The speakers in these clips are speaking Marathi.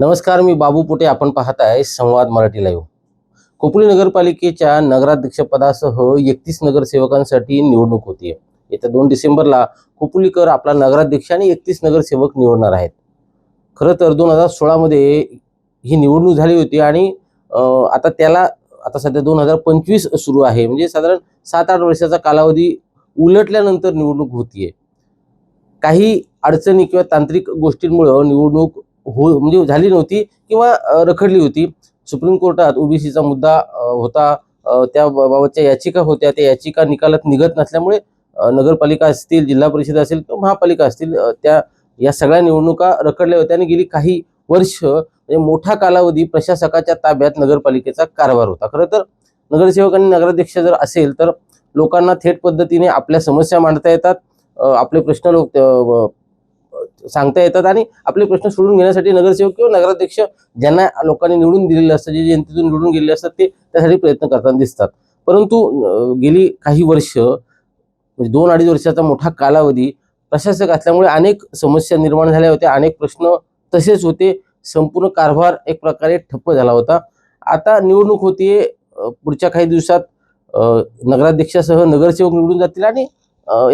नमस्कार मी बाबू पोटे. आपण पाहत आहे संवाद मराठी लाईव्ह खोपोली नगरपालिकेच्या नगराध्यक्षपदासह एकतीस नगरसेवकांसाठी निवडणूक होती येत्या दोन डिसेंबरला खोपोलीकर आपला नगराध्यक्ष आणि एकतीस नगरसेवक निवडणार आहेत. खरं तर दोन हजार सोळामध्ये ही निवडणूक झाली होती आणि आता त्याला आता सध्या दोन हजार पंचवीस सुरू आहे. म्हणजे साधारण सात आठ वर्षाचा कालावधी उलटल्यानंतर निवडणूक होतीये. काही अडचणी किंवा तांत्रिक गोष्टींमुळं निवडणूक हो म्हणजे झाली नव्हती किंवा रखडली होती. सुप्रीम कोर्टात ओबीसीचा मुद्दा होता. त्या बाबतच्या याचिका होत्या. त्या याचिका निकालात निघत नसल्यामुळे नगरपालिका असतील जिल्हा परिषद असेल किंवा महापालिका असतील त्या या सगळ्या निवडणुका रखडल्या होत्या आणि गेली काही वर्ष म्हणजे मोठा कालावधी प्रशासकाच्या ताब्यात नगरपालिकेचा कारभार होता. खरं तर नगरसेवक आणि नगराध्यक्ष जर असेल तर लोकांना थेट पद्धतीने आपल्या समस्या मांडता येतात. आपले प्रश्न लोक सांगता येतात आणि आपले प्रश्न सोडून घेण्यासाठी नगरसेवक किंवा नगराध्यक्ष ज्यांना लोकांनी निवडून दिलेले असतात जे जनतेतून निवडून गेलेले असतात ते त्यासाठी प्रयत्न करताना दिसतात. परंतु गेली काही वर्ष म्हणजे दोन अडीच वर्षाचा मोठा कालावधी प्रशासक असल्यामुळे अनेक समस्या निर्माण झाल्या होत्या अनेक प्रश्न तसेच होते. संपूर्ण कारभार एक प्रकारे ठप्प झाला होता. आता निवडणूक होतीये पुढच्या काही दिवसात नगराध्यक्षासह नगरसेवक निवडून जातील आणि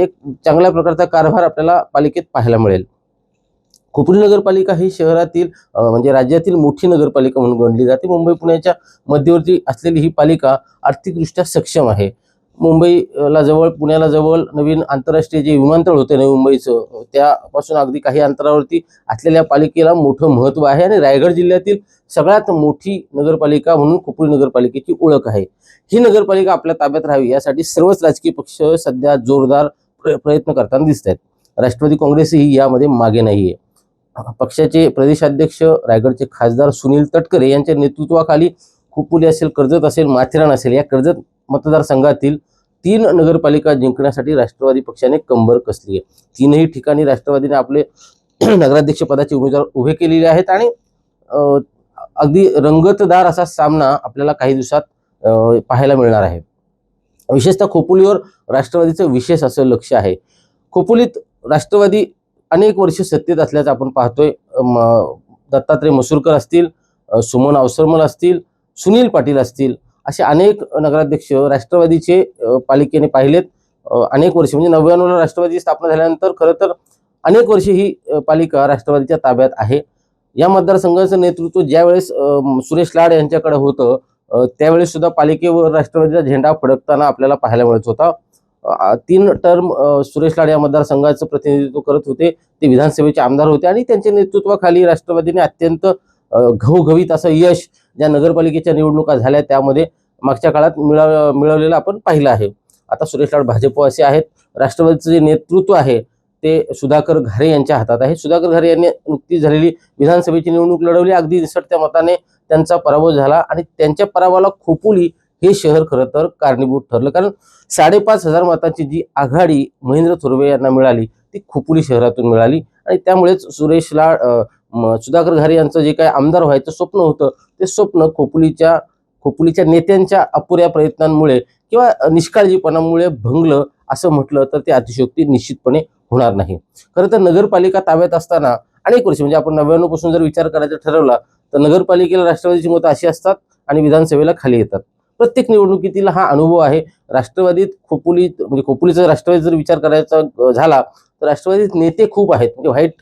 एक चांगल्या प्रकारचा कारभार आपल्याला पालिकेत पाहायला मिळेल. खोपोली नगरपालिका ही शहरातील म्हणजे राज्यातील मोठी नगरपालिका म्हणून गणली जाते. मुंबई पुण्याच्या मध्यवर्ती असलेली ही पालिका आर्थिकदृष्ट्या सक्षम आहे. मुंबईला जवळ पुण्याला जवळ नवीन आंतरराष्ट्रीय जे विमानतळ होते नवी मुंबईचं त्यापासून अगदी काही अंतरावरती असलेल्या पालिकेला मोठं महत्त्व आहे आणि रायगड जिल्ह्यातील सगळ्यात मोठी नगरपालिका म्हणून खोपोली नगरपालिकेची ओळख आहे. ही नगरपालिका आपल्या ताब्यात राहावी यासाठी सर्वच राजकीय पक्ष सध्या जोरदार प्र- प्रयत्न करताना दिसत आहेत राष्ट्रवादी काँग्रेसही यामध्ये मागे नाहीये. पक्षाचे प्रदेशाध्यक्ष रायगडचे खासदार सुनील तटकरे यांच्या नेतृत्वाखाली खोपोली असेल कर्जत असेल माथेरान असेल. या कर्जत मतदारसंघातील तीन नगरपालिका जिंकण्यासाठी राष्ट्रवादी पक्षाने कंबर कसली आहे. तीनही ठिकाणी राष्ट्रवादीने आपले नगराध्यक्ष पदाचे उमेदवार उभे केलेले आहेत आणि अगदी रंगतदार असा सामना आपल्याला काही दिवसात पाहायला मिळणार आहे. विशेषतः खोपोलीवर राष्ट्रवादीचं विशेष असं लक्ष आहे. खोपोलीत राष्ट्रवादी अनेक वर्ष सत्तेत असल्याचं आपण पाहतोय. म- दत्तात्रय मसूरकर असतील सुमन अवसरमल असतील सुनील पाटील असतील असे अनेक नगराध्यक्ष राष्ट्रवादीचे पालिकेने पाहिलेत. अनेक वर्ष म्हणजे नव्याण्णवला राष्ट्रवादी स्थापना झाल्यानंतर खरं तर अनेक वर्षे ही पालिका राष्ट्रवादीच्या ताब्यात आहे. या मतदारसंघाचं नेतृत्व ज्यावेळेस सुरेश लाड यांच्याकडे होतं त्यावेळेस सुद्धा पालिकेवर राष्ट्रवादीचा झेंडा फडकताना आपल्याला पाहायला मिळत होता. तीन टर्म सुरेश लाड या मतदारसंघाचं प्रतिनिधित्व करत होते. ते विधानसभेचे आमदार होते आणि त्यांच्या नेतृत्वाखाली राष्ट्रवादीने अत्यंत घवघवीत असं यश ज्या नगरपालिकेच्या निवडणुका झाल्या त्यामध्ये मागच्या काळात मिळव मिळवलेलं आपण पाहिलं आहे. आता सुरेश लाड भाजप असे आहेत. राष्ट्रवादीचं जे नेतृत्व आहे ते सुधाकर घारे यांच्या हातात आहे. सुधाकर घारे यांनी नुकतीच झालेली विधानसभेची निवडणूक लढवली. अगदी निसटत्या मताने त्यांचा पराभव झाला आणि त्यांच्या पराभवाला खोपोली हे शहर खरं तर कारणीभूत ठरलं. कारण साडेपाच हजार मतांची जी आघाडी महेंद्र थोरवे यांना मिळाली ती खोपोली शहरातून मिळाली. आणि त्यामुळेच सुरेश लाड सुधाकर घारे यांचं जे काही आमदार व्हायचं स्वप्न होतं ते स्वप्न खोपोलीच्या खोपोलीच्या नेत्यांच्या अपुऱ्या प्रयत्नांमुळे किंवा निष्काळजीपणामुळे भंगलं असं म्हटलं तर ते अतिशयोक्ती निश्चितपणे होणार नाही. खरं तर नगरपालिका ताब्यात असताना अनेक वर्ष म्हणजे आपण नव्याण्णवपासून जर विचार करायचा ठरवला तर नगरपालिकेला राष्ट्रवादीची मतं अशी असतात आणि विधानसभेला खाली येतात. प्रत्येक निवडणुकीतील हा अनुभव आहे. राष्ट्रवादीत खोपुलीत म्हणजे खोपोलीचा राष्ट्रवादी जर विचार करायचा झाला तर राष्ट्रवादीत नेते खूप आहेत. म्हणजे व्हाईट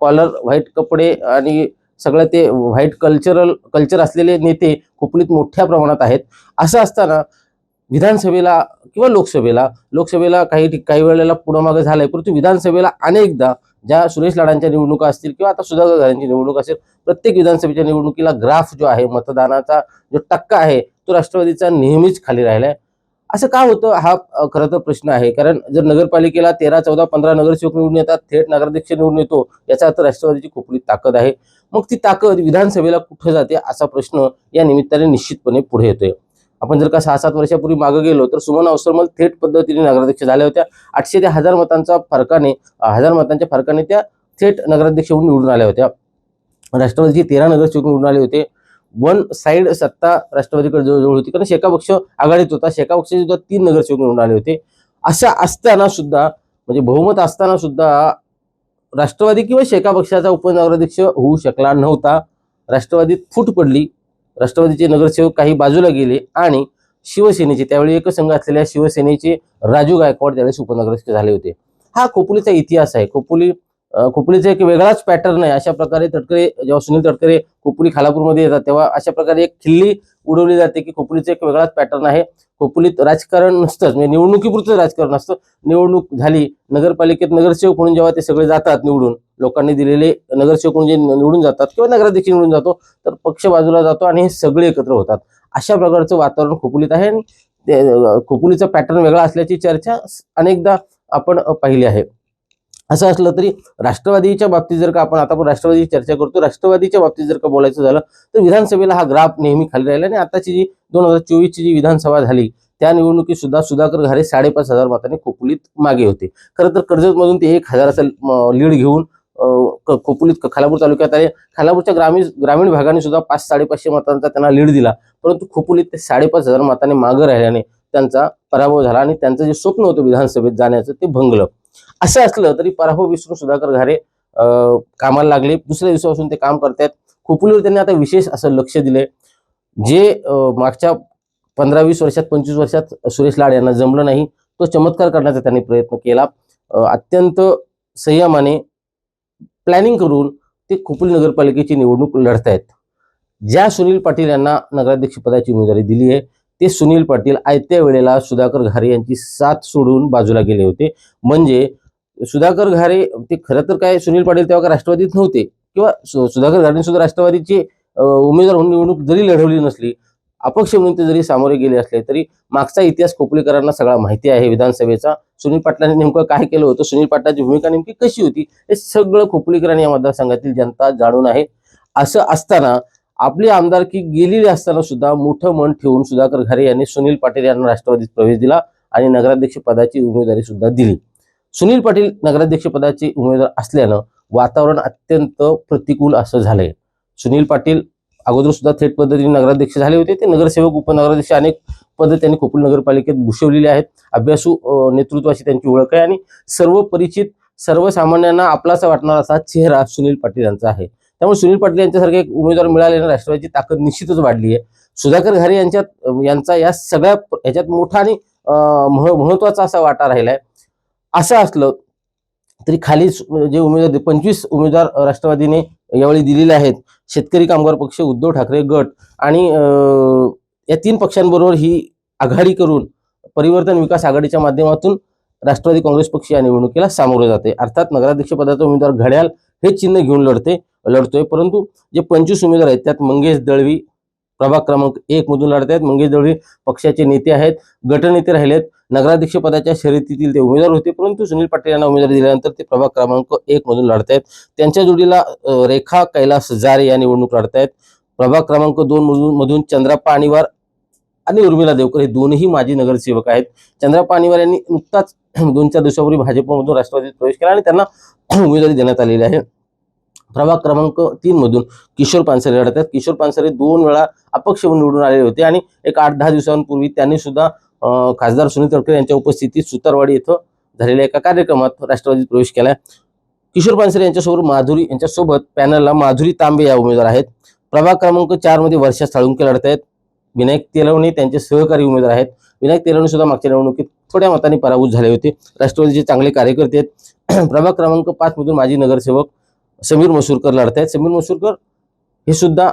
कॉलर व्हाईट कपडे आणि सगळं ते व्हाईट कल्चरल कल्चर असलेले नेते खोपोलीत मोठ्या प्रमाणात आहेत. असं असताना विधानसभेला किंवा लोकसभेला लोकसभेला काही काही वेळेला पुढं मागं झालंय परंतु विधानसभेला अनेकदा ज्या सुरेश लाडांच्या निवडणुका असतील किंवा आता सुधाकर घरांची निवडणूक असेल प्रत्येक विधानसभेच्या निवडणुकीला ग्राफ जो आहे मतदानाचा जो टक्का आहे तो राष्ट्रवादीचा नेहमीच खाली राहिलाय. असं का होतं? हा खरं तर प्रश्न आहे. कारण जर नगरपालिकेला तेरा चौदा पंधरा नगरसेवक निवडून येतात थेट नगराध्यक्ष निवडून येतो याचा अर्थ राष्ट्रवादीची खोपली ताकद आहे. मग ती ताकद विधानसभेला कुठं जाते असा प्रश्न या निमित्ताने निश्चितपणे पुढे येतोय. आपण जर का सहा सात वर्षापूर्वी मागे गेलो तर सुमन अवसरमल थेट पद्धतीने नगराध्यक्ष झाल्या होत्या. आठशे ते हजार मतांचा फरकाने हजार मतांच्या फरकाने त्या थेट नगराध्यक्ष म्हणून निवडून आल्या होत्या. राष्ट्रवादीचे तेरा नगरसेवक निवडून आले होते. वन साइड सत्ता राष्ट्रवादीकडे जवळ होती. कारण शेका पक्ष आघाडीत होता. शेका पक्षाचे सुद्धा तीन नगरसेवक निवडून आले होते. असं असताना सुद्धा म्हणजे बहुमत असताना सुद्धा राष्ट्रवादी किंवा शेका पक्षाचा उपनगराध्यक्ष होऊ शकला नव्हता. राष्ट्रवादीत फूट पडली. राष्ट्रवादीचे नगरसेवक काही बाजूला गेले आणि शिवसेनेचे त्यावेळी एकसंघ असलेल्या शिवसेनेचे राजू गायकवाड त्यावेळेस उपनगराध्यक्ष झाले होते. हा खोपोलीचा इतिहास आहे. खोपोली अं, एक वेगळाच पॅटर्न आहे. अशा प्रकारे तटकरे जेव्हा सुनील तटकरे खोपोली खालापूरमध्ये येतात तेव्हा अशा प्रकारे एक खिल्ली उडवली जाते की खोपोलीचा एक वेगळाच पॅटर्न आहे. खोपोलीत राजकारण नसतंच म्हणजे निवडणुकीपुरतं राजकारण असतं निवडणूक झाली नगरपालिकेत नगरसेवक म्हणून जेव्हा ते सगळे जातात निवडून लोकांनी दिलेले नगरसेवक म्हणून जे निवडून जातात किंवा नगराध्यक्ष निवडून जातो तर पक्ष बाजूला जातो आणि हे सगळे एकत्र होतात. अशा प्रकारचं वातावरण खोपोलीत आहे आणि ते, खोपोलीचा पॅटर्न वेगळा असल्याची चर्चा अनेकदा आपण पाहिली आहे. असं असलं तरी राष्ट्रवादीच्या बाबतीत जर का आपण आता आपण राष्ट्रवादीची चर्चा करतो राष्ट्रवादीच्या बाबतीत जर का बोलायचं झालं तर विधानसभेला हा ग्राफ नेहमी खाली राहिला आणि आताची जी दोन हजार चोवीसची जी विधानसभा झाली त्या निवडणुकीत सुद्धा सुधाकर घारे साडेपाच हजार मतांनी खोपुलीत मागे होते. खरं तर कर्जतमधून ते एक हजाराचा लीड घेऊन खोपुलीत खालापूर तालुक्यात आले. खालापूरच्या ग्रामीण ग्रामीण भागाने सुद्धा पाच साडेपाचशे मतांचा त्यांना लीड दिला परंतु खोपुलीत ते साडेपाच हजार मतांनी मागं राहिल्याने त्यांचा पराभव झाला आणि त्यांचं जे स्वप्न होतं विधानसभेत जाण्याचं ते भंगलं. असं असलं तरी पराभव विसरून सुधाकर घारे कामाला लागले. दुसऱ्या दिवसापासून ते काम करतात खोपोलीवर त्यांनी आता विशेष असं लक्ष दिले जे मागच्या पंधरा वीस वर्षात पंचवीस वर्षात सुरेश लाड यांना जमलं नाही तो चमत्कार करण्याचा त्यांनी प्रयत्न केला. अत्यंत संयमाने प्लॅनिंग करून ते खोपोली नगरपालिकेची निवडणूक लढतायत. ज्या सुनील पाटील यांना नगराध्यक्षपदाची उमेदवारी दिली आहे ते सुनील पाटील आयत्या वेळेला सुधाकर घारे यांची साथ सोडून बाजूला गेले होते. म्हणजे सुधाकर घारे ते खरं तर काय सुनील पाटील तेव्हा राष्ट्रवादीत नव्हते? किंवा सुधाकर घारे सुद्धा राष्ट्रवादीचे उमेदवार म्हणून निवडणूक जरी लढवली नसली अपक्ष म्हणून ते जरी सामोरे गेले असले तरी मागचा इतिहास खोपलेकरांना सगळा माहिती आहे विधानसभेचा. सुनील पाटलांनी नेमकं काय केलं होतं? सुनील पाटलाची भूमिका नेमकी कशी होती? हे सगळं खोपलीकरांनी या मतदारसंघातील जनता जाणून आहे. असं असताना आपली आमदारकी गेलेली असताना सुद्धा मोठं मन ठेवून सुधाकर घारे यांनी सुनील पाटील यांना राष्ट्रवादीत प्रवेश दिला आणि नगराध्यक्ष पदाची उमेदवारी सुद्धा दिली. सुनील पाटील नगराध्यक्षपदाचे उमेदवार असल्यानं वातावरण अत्यंत प्रतिकूल असं झालंय. सुनील पाटील अगोदर सुद्धा थेट पद्धतीने नगराध्यक्ष झाले होते. ते नगरसेवक उपनगराध्यक्ष अनेक पद त्यांनी कोकण नगरपालिकेत भूषवलेली आहेत. अभ्यासू नेतृत्वाची त्यांची ओळख आहे आणि सर्व परिचित सर्वसामान्यांना आपलासा वाटणारा असा चेहरा सुनील पाटील यांचा आहे. त्यामुळे सुनील पाटील यांच्यासारखे एक उमेदवार मिळाल्याने राष्ट्रवादीची ताकद निश्चितच वाढली आहे. सुधाकर घारे यांच्यात यांचा या सगळ्या ह्याच्यात मोठा आणि मह- महत्त्वाचा असा वाटा राहिला आहे असं असलं तरी खाली जे उमेदवार पंचवीस उमेदवार राष्ट्रवादीने यावेळी दिलेले आहेत. शेतकरी कामगार पक्ष उद्धव ठाकरे गट आणि या तीन पक्षांबरोबर ही आघाडी करून परिवर्तन विकास आघाडीच्या माध्यमातून राष्ट्रवादी काँग्रेस पक्ष या निवडणुकीला सामोरे जाते. अर्थात नगराध्यक्ष पदाचा उमेदवार घड्याल हे चिन्ह घेऊन लढते लढतोय. परंतु जे पंचवीस उमेदवार आहेत त्यात मंगेश दळवी प्रभाग क्रमांक एक मधून लढत आहेत मंगेश दळवी पक्षाचे नेते आहेत गटनेते राहिलेत. नगराध्यक्ष पदाच्या शर्यतीतील ते उमेदवार होते परंतु सुनील पाटील यांना उमेदवारी दिल्यानंतर ते प्रभाग क्रमांक एक मधून लढत आहेत. त्यांच्या जोडीला रेखा कैलास जारे या निवडणूक लढत आहेत. प्रभाग क्रमांक दोन मधून मधून चंद्रप्पा आणीवार आणि उर्मिला देवकर हे दोनही माजी नगरसेवक आहेत. चंद्रप्पा आणीवार यांनी नुकताच दोन चार दिवसापूर्वी भाजपमधून राष्ट्रवादीत प्रवेश केला आणि त्यांना उमेदवारी देण्यात आलेली आहे. प्रभाग क्रमांक तीन मधून किशोर पानसरे लढत आहेत. किशोर पानसरे दोन वेळा अपक्ष निवडून आलेले होते आणि एक आठ दहा दिवसांपूर्वी त्यांनी सुद्धा खासदार सुनील तटकरे यांच्या उपस्थितीत सुतारवाडी इथं झालेल्या एका कार्यक्रमात राष्ट्रवादीत प्रवेश केला किशोर पानसरे यांच्यासोबत माधुरी यांच्यासोबत पॅनलला माधुरी तांबे या उमेदवार आहेत. प्रभाग क्रमांक चारमध्ये वर्षा साळुंके लढत आहेत. विनायक तेलवणे त्यांचे सहकारी उमेदवार आहेत. विनायक तेलवणे सुद्धा मागच्या निवडणुकीत थोड्या मताने पराभूत झाले होते. राष्ट्रवादीचे चांगले कार्यकर्ते आहेत. प्रभाग क्रमांक पाच मधून माजी नगरसेवक समीर मसूरकर लढत आहेत. समीर मसूरकर हे सुद्धा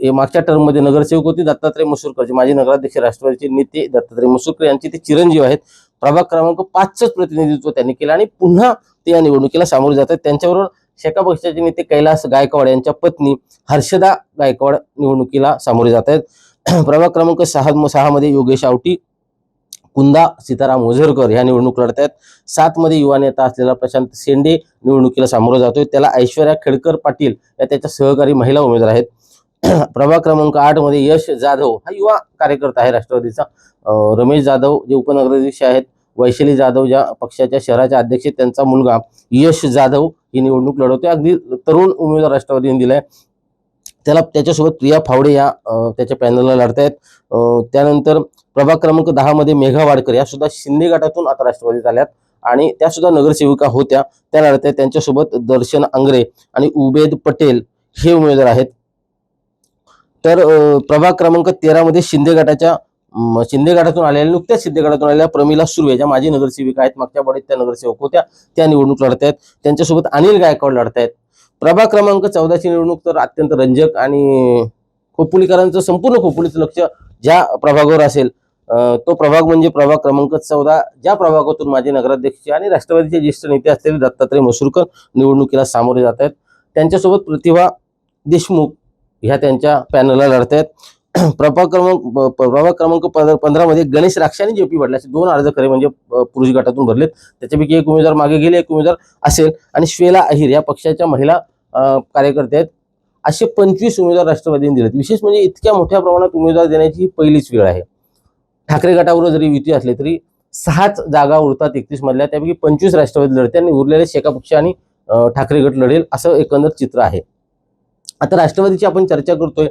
मागच्या टर्ममध्ये नगरसेवक होते दत्तात्रय मसूरकरचे माजी नगराध्यक्ष राष्ट्रवादीचे नेते दत्तात्रय मसूरकर यांचे ते चिरंजीव आहेत. प्रभाग क्रमांक पाचच प्रतिनिधित्व त्यांनी केलं आणि पुन्हा ते या निवडणुकीला सामोरे जात आहेत. त्यांच्याबरोबर शेका पक्षाचे नेते कैलास गायकवाड यांच्या पत्नी हर्षदा गायकवाड निवडणुकीला सामोरे जात आहेत. प्रभाग क्रमांक सहा सहामध्ये योगेश आवटी कुंदा सीताराम ओझरकर ह्या निवडणूक लढत आहेत सातमध्ये युवा नेता असलेला प्रशांत शेंडे निवडणुकीला सामोरा जातोय. त्याला ऐश्वर्या खेडकर पाटील या त्याच्या सहकारी महिला उमेदवार आहेत. प्रभाग क्रमांक आठमध्ये यश जाधव हा युवा कार्यकर्ता आहे राष्ट्रवादीचा. रमेश जाधव जे उपनगराध्यक्ष आहेत वैशाली जाधव ज्या पक्षाच्या शहराच्या अध्यक्ष आहेत, त्यांचा मुलगा यश जाधव ही निवडणूक लढवतोय. अगदी तरुण उमेदवार राष्ट्रवादीने दिलाय. त्याला त्याच्यासोबत प्रिया फावडे या त्याच्या पॅनलला लढतायत. त्यानंतर प्रभाग क्रमांक दहा मध्ये मेघा वाडकर या सुद्धा शिंदे गटातून आता राष्ट्रवादीत आल्यात. आणि त्या सुद्धा नगरसेविका होत्या. त्या लढत आहेत त्यांच्यासोबत दर्शन आंग्रे आणि उबेद पटेल हे उमेदवार आहेत. तर प्रभाग क्रमांक तेरामध्ये शिंदे गटाच्या शिंदे गटातून आलेल्या नुकत्याच शिंदे गटातून आलेल्या प्रमिला सुर्वे ज्या माजी नगरसेविका आहेत मागच्या वाडीत त्या नगरसेवक होत्या त्या निवडणूक लढत आहेत त्यांच्यासोबत अनिल गायकवाड लढत आहेत प्रभाग क्रमांक चौदाची निवडणूक तर अत्यंत रंजक आणि खोपोलीकरांचं संपूर्ण खोपोलीचं लक्ष ज्या प्रभागावर असेल तो प्रभाग म्हणजे प्रभाग क्रमांक चौदा ज्या प्रभागातून माजी नगराध्यक्ष आणि राष्ट्रवादीचे ज्येष्ठ नेते असलेले दत्तात्रय मसुरकर निवडणुकीला सामोरे जात आहेत त्यांच्यासोबत प्रतिभा देशमुख ह्या त्यांच्या पॅनलला लढत आहेत प्रभाग क्रमांक प्रभाग क्रमांक पंधरामध्ये गणेश राक्षे आणि जे पी असे दोन अर्ज खरे म्हणजे पुरुष गटातून भरलेत. त्याच्यापैकी एक उमेदवार मागे गेले एक उमेदवार असेल. आणि श्वेला अहिर या पक्षाच्या महिला कार्यकर्ते आहेत. असे पंचवीस उमेदवार राष्ट्रवादीने दिलेत. विशेष म्हणजे इतक्या मोठ्या प्रमाणात उमेदवार देण्याची ही पहिलीच वेळ आहे. ठाकरे गटावर जरी युती असली तरी सहाच जागा उरतात एकतीस मधल्या. त्यापैकी पंचवीस राष्ट्रवादी लढते आणि उरलेले शेका पक्ष आणि ठाकरे गट लढेल असं एकंदर चित्र आहे. आता राष्ट्रवादीची आपण चर्चा करतोय.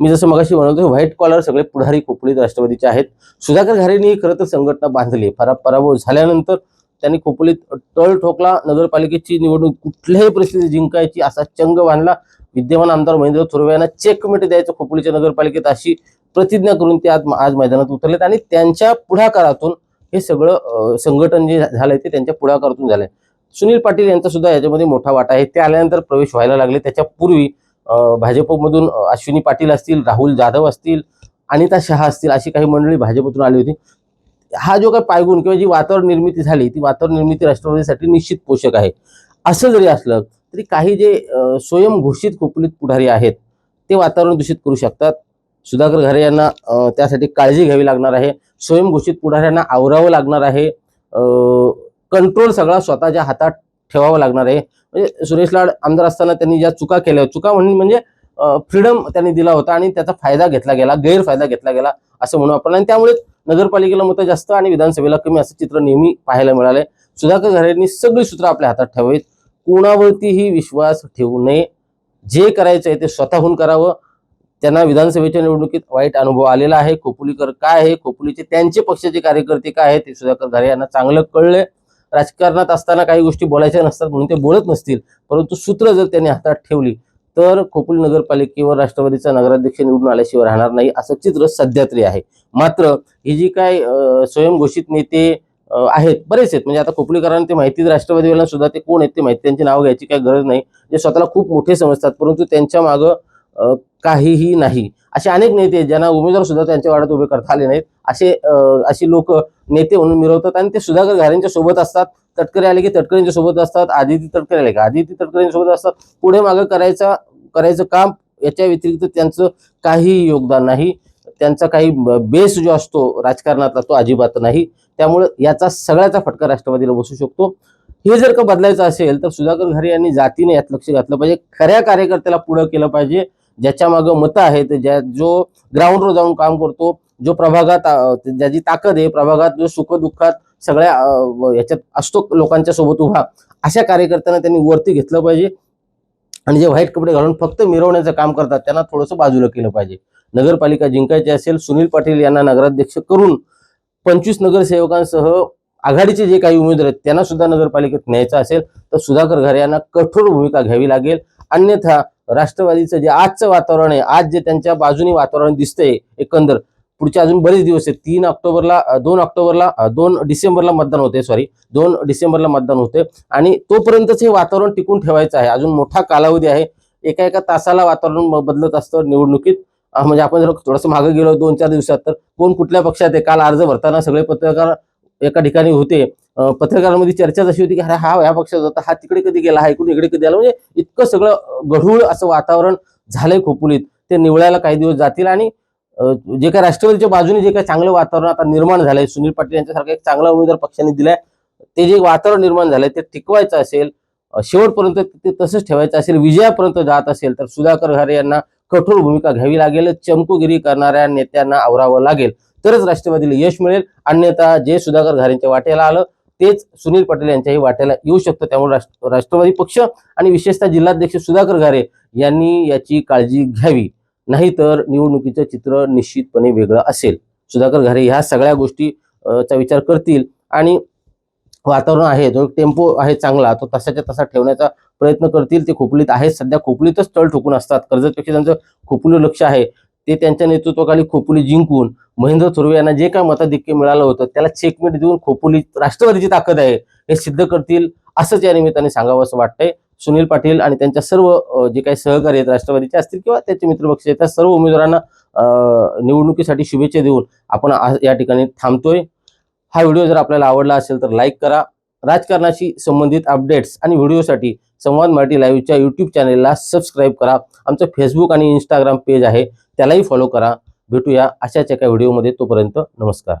मी जसं मगाशी म्हणतो व्हाईट कॉलर सगळे पुढारी खोपोलीत राष्ट्रवादीचे आहेत. सुधाकर घारेंनी खरं तर संघटना बांधली आहे. पराभव झाल्यानंतर त्यांनी खोपोलीत तळ ठोकला. नगरपालिकेची निवडणूक कुठल्याही परिस्थितीत जिंकायची असा चंग बांधला. विद्यमान आमदार महेंद्र थोरवे यांना चेकमेट द्यायचं खोपलीच्या नगरपालिकेत अशी प्रतिज्ञा करून ते आज आज मैदानात उतरलेत. आणि त्यांच्या पुढाकारातून हे सगळं संघटन जे झालंय ते त्यांच्या पुढाकारातून झालंय. सुनील पाटील यांचा सुद्धा याच्यामध्ये मोठा वाटा आहे. ते आल्यानंतर प्रवेश व्हायला लागले. त्याच्यापूर्वी भाजपमधून अश्विनी पाटील असतील राहुल जाधव असतील अनिता शहा असतील अशी काही मंडळी भाजपतून आली होती. हा जो काही पायगुण किंवा जी वातावरण निर्मिती झाली ती वातावरण निर्मिती राष्ट्रवादीसाठी निश्चित पोषक आहे. असं जरी असलं तरी काही जे स्वयंघोषित खोपलीत पुढारी आहेत ते वातावरण दूषित करू शकतात. सुधाकर घरे यांना त्यासाठी काळजी घ्यावी लागणार आहे. स्वयंघोषित पुढाऱ्यांना आवरावं लागणार आहे. कंट्रोल सगळा स्वतःच्या हातात ठेवावं लागणार आहे. म्हणजे सुरेश लाड आमदार असताना त्यांनी ज्या चुका केल्या चुका म्हणून म्हणजे फ्रीडम त्यांनी दिला होता आणि त्याचा फायदा घेतला गेला गैरफायदा घेतला गेला असं म्हणू आपण. आणि त्यामुळे नगरपालिकेला मतं जास्त आणि विधानसभेला कमी असं चित्र नेहमी पाहायला मिळालंय. सुधाकर घरेंनी सगळी सूत्र आपल्या हातात ठेवावीत. कोणावरतीही विश्वास ठेवू नये. जे करायचं आहे ते स्वतःहून करावं. त्यांना विधानसभेच्या निवडणुकीत वाईट अनुभव आलेला आहे. खोपुलीकर काय आहे? खोपुलीचे त्यांचे पक्षाचे कार्यकर्ते काय आहे ते सुधाकर घरे यांना चांगलं कळलंय. राजकारणात असताना काही गोष्टी बोलायच्या नसतात म्हणून ते बोलत नसतील परंतु सूत्र जर त्यांनी हातात ठेवली तर खोपोली नगरपालिकेवर राष्ट्रवादीचा नगराध्यक्ष निवडून आल्याशिवाय राहणार नाही असं चित्र सध्या तरी आहे. मात्र ही जी काय स्वयंघोषित नेते आहेत बरेच आहेत म्हणजे आता खोपलीकरांना ते माहिती राष्ट्रवादीवाल्यांना सुद्धा ते कोण आहेत ते माहिती त्यांची नाव घ्यायची काही गरज नाही. जे स्वतःला खूप मोठे समजतात परंतु त्यांच्या मागं काहीही नाही. असे अनेक नेते ज्यांना उमेदवार सुद्धा त्यांच्या वाड्यात उभे करता आले नाहीत. असे अशी लोक नेते म्हणून मिरवतात आणि ते सुधाकर घारेंच्या सोबत असतात. तटकरे आले की तटकरेंच्या सोबत असतात. आदिती तटकरे आले की आदिती तटकरेंच्या सोबत असतात. पुढे मागं करायचा करायचं काम याच्या व्यतिरिक्त त्यांचं काहीही योगदान नाही. त्यांचा काही बेस जो असतो राजकारणातला तो अजिबात नाही. त्यामुळे याचा सगळ्याचा फटका राष्ट्रवादीला बसू शकतो. हे जर का बदलायचं असेल तर सुधाकर घरे यांनी जातीने यात लक्ष घातलं पाहिजे. खऱ्या कार्यकर्त्याला पुढं केलं पाहिजे. ज्याच्या मागं मतं आहेत ज्या जो ग्राउंडवर जाऊन काम करतो जो प्रभागात ज्याची ताकद आहे प्रभागात जो सुखदुःखात सगळ्या याच्यात असतो लोकांच्या सोबत उभा अशा कार्यकर्त्यांना त्यांनी वरती घेतलं पाहिजे. आणि जे व्हाईट कपडे घालून फक्त मिरवण्याचं काम करतात त्यांना थोडंसं बाजूला केलं पाहिजे. नगरपालिका जिंकायची असेल सुनील पाटील यांना नगराध्यक्ष करून पंचवीस नगरसेवकांसह आघाडीचे जे काही उमेदवार आहेत त्यांना सुद्धा नगरपालिकेत न्यायचं असेल तर सुधाकर घरे यांना कठोर भूमिका घ्यावी लागेल. अन्यथा राष्ट्रवादीचं जे आजचं वातावरण आहे आज जे त्यांच्या बाजूनी वातावरण दिसतंय एकंदर पुढचे अजून बरेच दिवस आहेत. तीन ऑक्टोबरला दोन ऑक्टोबरला दोन डिसेंबरला मतदान होते सॉरी दोन डिसेंबरला मतदान होते आणि तोपर्यंतच हे वातावरण टिकून ठेवायचं आहे. अजून मोठा कालावधी आहे. एका एका तासाला वातावरण बदलत असतं निवडणुकीत. म्हणजे आपण जर थोडंसं मागे गेलो दोन चार दिवसात तर कोण कुठल्या पक्षात आहे? काल अर्ज भरताना सगळे पत्रकार एका ठिकाणी होते. पत्रकारांमध्ये चर्चा जशी होती की अरे हा या पक्षात होता हा तिकडे कधी गेला हा इकडून इकडे कधी आला? म्हणजे इतकं सगळं गढूळ असं वातावरण झालंय खोपुलीत. ते निवळायला काही दिवस जातील आणि जे काही राष्ट्रवादीच्या बाजूने जे काही चांगलं वातावरण आता निर्माण झालंय सुनील पाटील यांच्यासारखा एक चांगला उमेदवार पक्षाने दिलाय ते जे वातावरण निर्माण झालंय ते टिकवायचं असेल शेवटपर्यंत ते तसंच ठेवायचं असेल विजयापर्यंत जात असेल तर सुधाकर घरे यांना कठोर भूमिका घ्यावी लागेल चमकुगिरी करणाऱ्या नेत्यांना आवरावं लागेल. तरच राष्ट्रवादीला यश मिळेल. अन्यथा जे सुधाकर घारेंच्या वाट्याला आलं तेच सुनील पटेल यांच्याही वाट्याला येऊ शकतं. त्यामुळे राष्ट्र- राष्ट्रवादी पक्ष आणि विशेषतः जिल्हाध्यक्ष सुधाकर घारे यांनी याची काळजी घ्यावी. नाहीतर निवडणुकीचं चित्र निश्चितपणे वेगळं असेल. सुधाकर घारे ह्या सगळ्या गोष्टी चा विचार करतील आणि वातावरण आहे जो टेम्पो आहे चांगला तो तसाच्या तसा ठेवण्याचा प्रयत्न करतील. ते खोपलीत आहेत सध्या. खोपलीतच तळ ठोकून असतात. कर्जतपेक्षा त्यांचं खोपोली लक्ष आहे. ते त्यांच्या नेतृत्वाखाली खोपोली जिंकून महेंद्र थोरवे यांना जे काय मताधिक्य मिळालं होतं त्याला चेकमेट देऊन खोपोली राष्ट्रवादीची ताकद आहे हे सिद्ध करतील असंच या निमित्ताने सांगावं असं वाटतंय. सुनील पाटील आणि त्यांच्या सर्व जे काही सहकारी आहेत राष्ट्रवादीचे असतील किंवा त्याचे मित्रपक्ष आहेत त्या सर्व उमेदवारांना निवडणुकीसाठी शुभेच्छा देऊन आपण आज या ठिकाणी थांबतोय. हा व्हिडिओ जर आपल्याला आवडला असेल तर लाईक करा. राजकारणाशी संबंधित अपडेट्स आणि व्हिडिओसाठी संवाद मराठी लाईव्हच्या यूट्यूब चॅनेलला सबस्क्राईब करा. आमचं फेसबुक आणि इंस्टाग्राम पेज आहे. त्यालाही फॉलो करा. भेटूया अशाच एका व्हिडिओमध्ये तोपर्यंत नमस्कार.